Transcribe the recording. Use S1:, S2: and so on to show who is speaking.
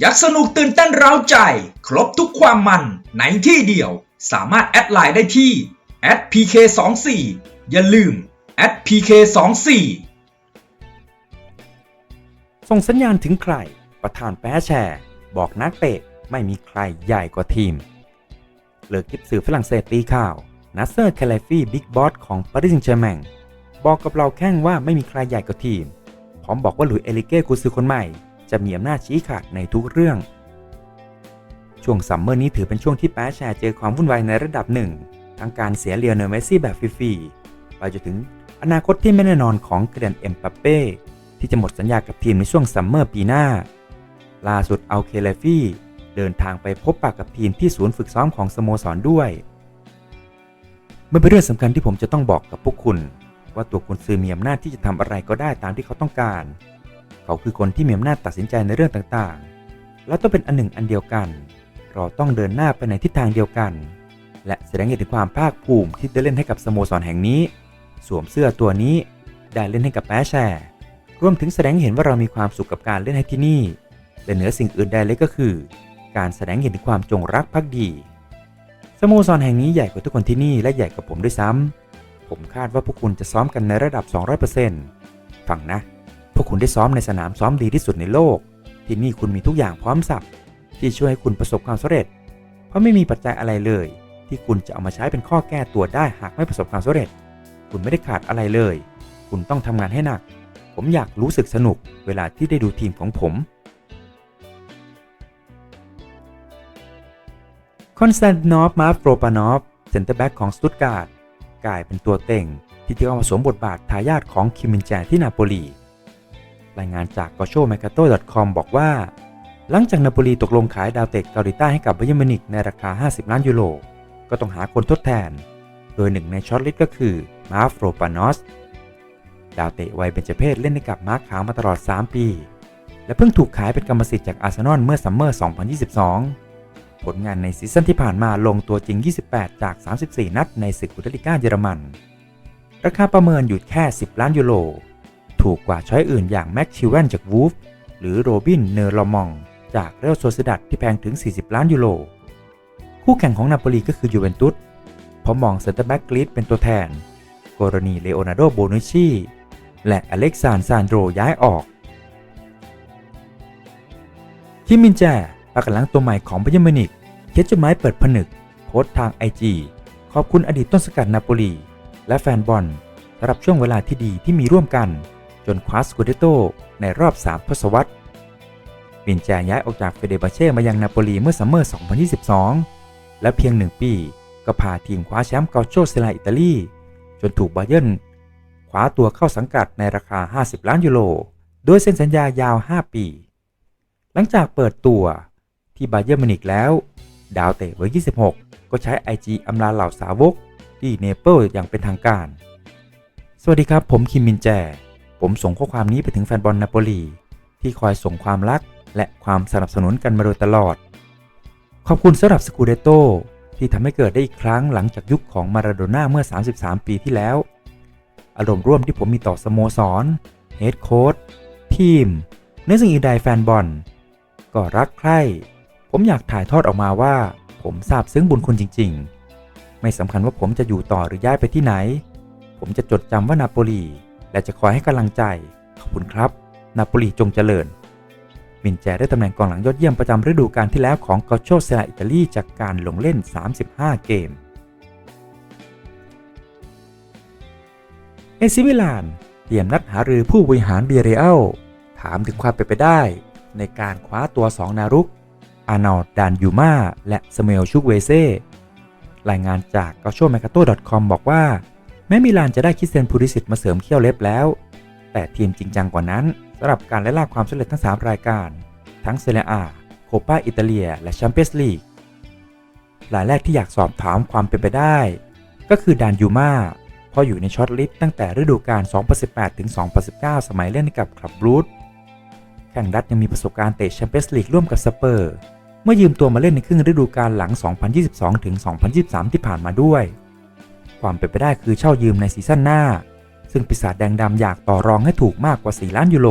S1: อยากสนุกตื่นเต้นเร้าใจ ครบทุกความมันในที่เดียว สามารถแอดไลน์ได้ที่ @pk24 อย่าลืม @pk24
S2: ส่งสัญญาณถึงใคร ประธานแปรแชร์ บอกนักเตะไม่มีใครใหญ่กว่าทีม เลิกกิบสื่อฝรั่งเศสตีข่าวนัสเซอร์แคลฟี่บิ๊กบอสของปารีสแซงต์แชร์แมงบอกกับเราแข้งว่าไม่มีใครใหญ่กว่าทีม พร้อมบอกว่าหลุยส์เอลิเก้กุซือคนใหม่ จะมีอำนาจชี้ขาดในทุกเรื่อง ช่วงซัมเมอร์นี้ถือเป็นช่วงที่แปรแชร์เจอความวุ่นวายในระดับหนึ่ง ทั้งการเสียเลียนเนลเมสซี่แบบฟรีๆไปจนถึงอนาคตที่ไม่แน่นอนของเกรนเอ็มปัปเป้ที่จะหมดสัญญากับทีมในช่วงซัมเมอร์ปีหน้า ล่าสุดเอาเคเลฟี่เดินทางไปพบปะกับทีมที่ศูนย์ฝึกซ้อมของสโมสรด้วยมันเป็นเรื่องสำคัญที่ผมจะต้องบอกกับพวกคุณ ว่าตัวคุณซื้อมีอำนาจที่จะทำอะไรก็ได้ตามที่เขาต้องการ เขาคือคนที่มีอำนาจตัดสินใจในเรื่องต่างๆแล้วต้องเป็นอันหนึ่งอันเดียวกัน เราต้องเดินหน้าไปในทิศทางเดียวกัน และแสดงเห็นถึงความภาคภูมิที่ได้เล่นให้กับสโมสรแห่งนี้ สวมเสื้อตัวนี้ได้เล่นให้กับแปรแชร์รวมถึงแสดงเห็นว่าเรามีความสุขกับการเล่นให้ที่นี่ และเหนือสิ่งอื่นใดเลยก็คือ การแสดงเห็นถึงความจงรักภักดี สโมสรแห่งนี้ใหญ่กว่าทุกคนที่นี่และใหญ่กว่าผมด้วยซ้ำผมคาดว่าพวกคุณจะซ้อมกันในระดับ 200%ฟังนะ พวกคุณได้ซ้อมในสนามซ้อมดีที่สุดในโลก ที่นี่คุณมีทุกอย่างพร้อมสับที่ช่วยให้คุณประสบความสำเร็จ เพราะไม่มีปัจจัยอะไรเลย ที่คุณจะเอามาใช้เป็นข้อแก้ตัวได้หากไม่ประสบความสำเร็จ คุณไม่ได้ขาดอะไรเลย คุณต้องทำงานให้หนัก ผมอยากรู้สึกสนุกเวลาที่ได้ดูทีมของผมคอนสแตนตินอฟมาโฟรปานอฟเซนเตอร์แบ็กของสตุตการ์ดกลายเป็นตัวเต็งที่จะเข้ามาสวมบทบาททายาทของคิมมินแจที่นาโปลี รายงานจาก g o c h o m e r c a t o c o m บอกว่า หลังจากนาโปลีตกลงขายดาวเตะเกาหลีใต้ให้กับไบเยร์มิวนิกในราคา 50 ล้านยูโร ก็ต้องหาคนทดแทน โดยหนึ่งในช็อตลิสต์ก็คือมาโฟรปานอส ดาวเตะวัยเบญจเพศเล่นให้กับมาร์คขาวมาตลอด 3 ปี และเพิ่งถูกขายเป็นกรรมสิทธิ์จากอาร์เซนอลเมื่อซัมเมอร์ 2022 ผลงานในซีซั่นที่ผ่านมาลงตัวจริง 28 จาก 34 นัดในศึกบุนเดสลิก้าเยอรมัน ราคาประเมินอยู่แค่ 10 ล้านยูโร ถูกกว่าช้อยอื่นอย่างแม็กชิวแวนจากวูฟหรือโรบินเนอร์ลอมอง จากเรอัลโซซิดัดที่แพงถึง 40 ล้านยูโร คู่แข่งของนาโปลีก็คือยูเวนตุสเพราะมองเซนเตอร์แบ็กกรีดเป็นตัวแทน กรณีเลโอนาร์โดโบนุชีและอเล็กซานซานโดรย้ายออก คิมินแจปากหลังตัวใหม่ของบาเยร์นมินิกเขียนจดหมายเปิดผนึกโพสต์ทางไอจีขอบคุณอดีตต้นสกัดนาโปลี และแฟนบอลสำหรับช่วงเวลาที่ดีที่มีร่วมกัน จนคว้าสกูเดโตในรอบ 3 ทศวรรษมินแจย้ายออกจากเฟเดบาเช่มายังนาโปลีเมื่อซัมเมอร์ 2022 และเพียงหนึ่งปี ก็พาทีมคว้าแชมป์เกาโชเซลาอิตาลี จนถูกบาเยิร์นคว้าตัวเข้าสังกัดในราคา 50 ล้านยูโร โดยเซ็นสัญญายาว 5 ปี หลังจากเปิดตัวที่บาเยิร์นมินิกแล้ว ดาวเตะวัย26 ก็ใช้ IG อำลาเหล่าสาวกที่เนเปิลอย่างเป็นทางการ สวัสดีครับ ผมคิมมินแจ ผมส่งข้อความนี้ไปถึงแฟนบอลนาโปลีที่คอยส่งความรักและความสนับสนุนกันมาโดยตลอด ขอบคุณสำหรับสกูเดโตที่ทำให้เกิดได้อีกครั้งหลังจากยุคของมาราโดน่าเมื่อ 33 ปีที่แล้ว อารมณ์ร่วมที่ผมมีต่อสโมสรเฮดโค้ชทีมเนื้อสิ่งอื่นใดแฟนบอลก็รักใคร่ผมอยากถ่ายทอดออกมาว่า ผมซาบซึ้งบุญคุณจริง ๆ ไม่สำคัญว่าผมจะอยู่ต่อหรือย้ายไปที่ไหน ผมจะจดจำว่านาโปลี และจะคอยให้กำลังใจ ขอบคุณครับ นาโปลีจงเจริญ มินแจได้ตำแหน่งกองหลังยอดเยี่ยมประจำฤดูกาลที่แล้วของกอโชเซลาอิตาลีจากการลงเล่น 35 เกม เอซิมิลานเตรียมนัดหารือผู้บริหารเบียเรอัลถามถึงความเป็นไปได้ ในการคว้าตัว 2 นารุก อาร์นอลดานยูมาและสเมลชุกเวเซ่รายงานจาก g a c h o m e r c a t o c o m บอกว่า ม้มิลานจะได้คิสเซนพูริสิตมาเสริมเขี้ยวเล็บแล้ว แต่ทีมจริงจังกว่านั้นสำหรับการไล่ล่าความสำเร็จทั้ง 3 รายการ ทั้งเซเรียอาโคปาอิตาเลีย และแชมเปี้ยนส์ลีกรายแรกที่อยากสอบถามความเป็นไปได้ ก็คือดานยูมาเพราะอยู่ในช็อตลิสต์ตั้งแต่ฤดูกาล 2018 ถึง 2019 สมัยเล่นกับคลับรูทแข่งดัตยังมีประสบการณ์เตะแชมเปี้ยนส์ลีกร่วมกับสเปอร์ เมื่อยืมตัวมาเล่นในครึ่งฤดูกาลหลัง 2022 ถึง 2023 ที่ผ่านมาด้วย ความเป็นไปได้คือเช่ายืมในซีซั่นหน้า ซึ่งปีศาจแดงดำอยากต่อรองให้ถูกมากกว่า 4 ล้านยูโร